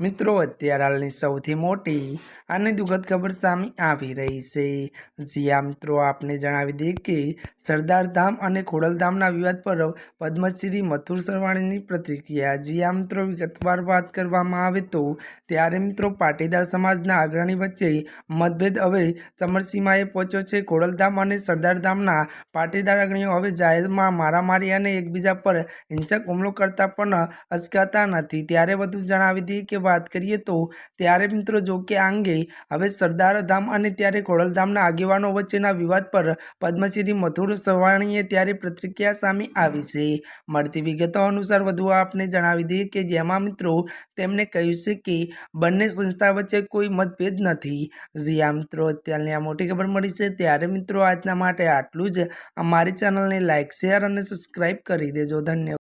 મિત્રો, અત્યારે હાલની સૌથી મોટી અને દુઃખદ ખબર સામે આવી રહી છે. જ્યાં મિત્રો, આપને જણાવી દઈએ કે સરદાર ધામ અને ખોડલધામના વિવાદ પર પદ્મશ્રી મથુર સરવાણીની પ્રતિક્રિયા. જ્યાં મિત્રો, વિગતવાર વાત કરવામાં આવે તો ત્યારે, મિત્રો, પાટીદાર સમાજના અગ્રણી વચ્ચે મતભેદ હવે ચમરસીમાએ પહોંચ્યો છે. ખોડલધામ અને સરદાર ધામના પાટીદાર અગ્રણીઓ હવે જાહેરમાં મારામારી અને એકબીજા પર હિંસક હુમલો કરતા પણ અચકાતા નથી. ત્યારે વધુ જણાવી દઈએ કે વાત કરીએ તો ત્યારે મિત્રો જો કે આ અંગે હવે સરદાર ધામ અને ત્યારે ખોડલધામના આગેવાનો વચ્ચેના વિવાદ પર પદ્મશ્રી મથુર સવાણીએ ત્યારે પ્રતિક્રિયા સામે આવી છે. મળતી વિગતો અનુસાર વધુ આપને જણાવી દઈએ કે જેમાં મિત્રો તેમણે કહ્યું છે કે બંને સંસ્થા વચ્ચે કોઈ મતભેદ નથી. જ્યાં મિત્રો, અત્યારની આ મોટી ખબર મળી છે. ત્યારે મિત્રો આજના માટે આટલું જ. અમારી ચેનલને લાઇક શેર અને સબસ્ક્રાઈબ કરી દેજો. ધન્યવાદ.